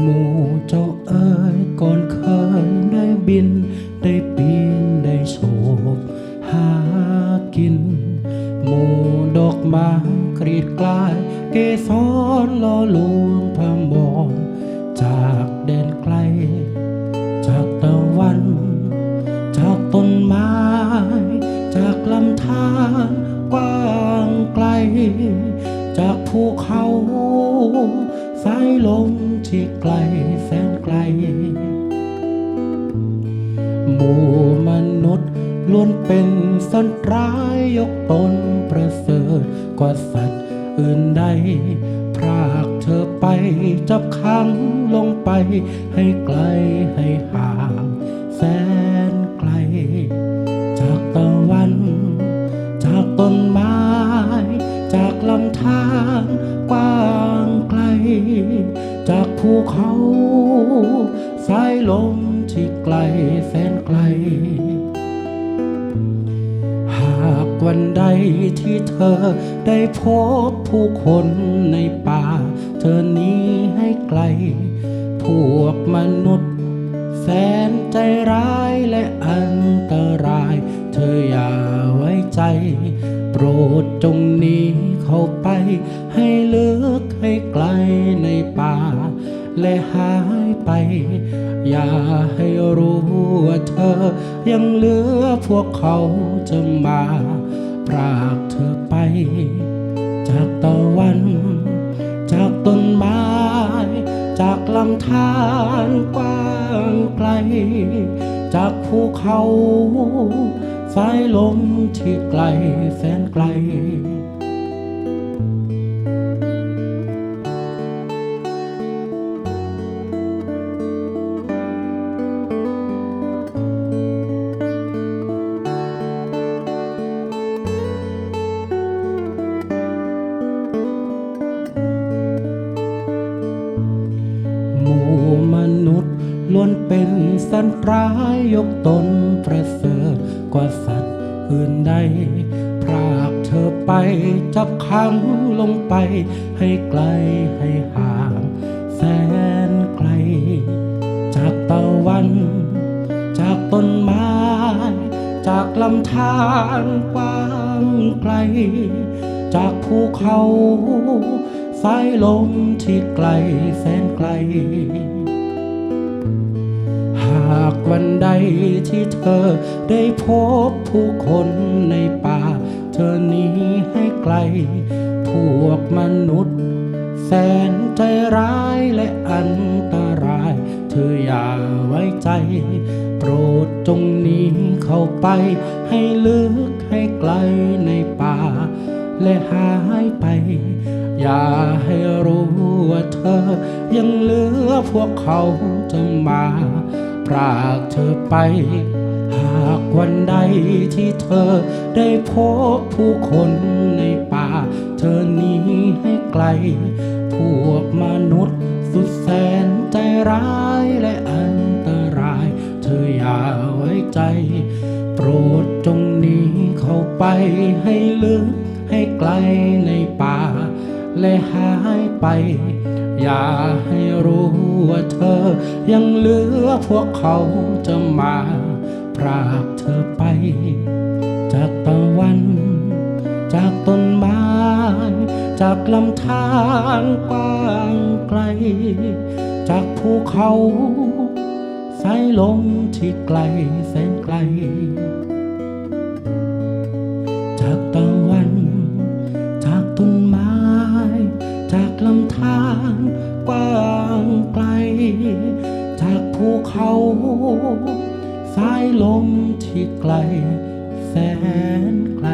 หมู่เจ้าเอ๋ยก่อนเคยได้บิน ได้ปีนได้โฉบหากิน หมู่ดอกไม้กรีดกลาย เกสรล่อลวงพามอนจากเดนไกล จากตะวัน จากต้นไม้ จากลำธารกว้างไกล จากภูเขาายลมที่ไกลแสนไกล หมู่มนุษย์ล้วนเป็นสัตว์ร้ายยกตนประเสริฐกว่าสัตว์อื่นใด พรากเธอไปจับขังลงไปให้ไกลให้ห่าง ภูเขาสายลมที่ไกลแสนไกล หากวันใดที่เธอได้พบผู้คนในป่า เธอหนี้ให้ไกล พวกมนุษย์ แสนใจร้ายและอันตราย เธออย่าไว้ใจ โปรดจงหนีเข้าไปให้ และหายไป อย่าให้รู้ว่าเธอ ยังเหลือพวกเขาจะมาพรากเธอไป จากตะวัน จากต้นไม้ จากลำธารกว้างไกล จากภูเขา สายลมที่ไกลแสนไกล ล้วนเป็นสัตว์ร้ายยกตนประเสริฐกว่าสัตว์อื่นใด พรากเธอไปจับขังลงไป ให้ไกลให้ห่าง แสนไกล จากตะวัน จากต้นไม้ จากลำธารกว้างไกล จากภูเขาสายลมที่ไกลแสนไกลากวันใดที่เธอได้พบผู้คนในป่า เธอหนี้ให้ไกล พวกมนุษย์ แสนใจร้ายและอันตราย เธออย่าไว้ใจ โปรดจงหนีเข้าไป ให้ลึกให้ไกลในป่า และหายไป อย่าให้รู้ว่าเธอยังเหลือพวกเขาจะมา พรากเธอไป หากวันใดที่เธอได้พบผู้คนในป่า เธอหนีให้ไกล พวกมนุษย์สุดแสนใจร้ายและอันตราย เธออย่าไว้ใจ โปรดจงหนีเข้าไปให้ลึกให้ไกลในป่า และหายไป อย่าให้รู้ว่าเธอยังเหลือพวกเขาจะมาพรากเธอไป จากตะวัน จากต้นไม้จากลำธารกว้างไกล จากภูเขาสายลมที่ไกลแสนไกล เขา สายลมที่ไกล แสนไกล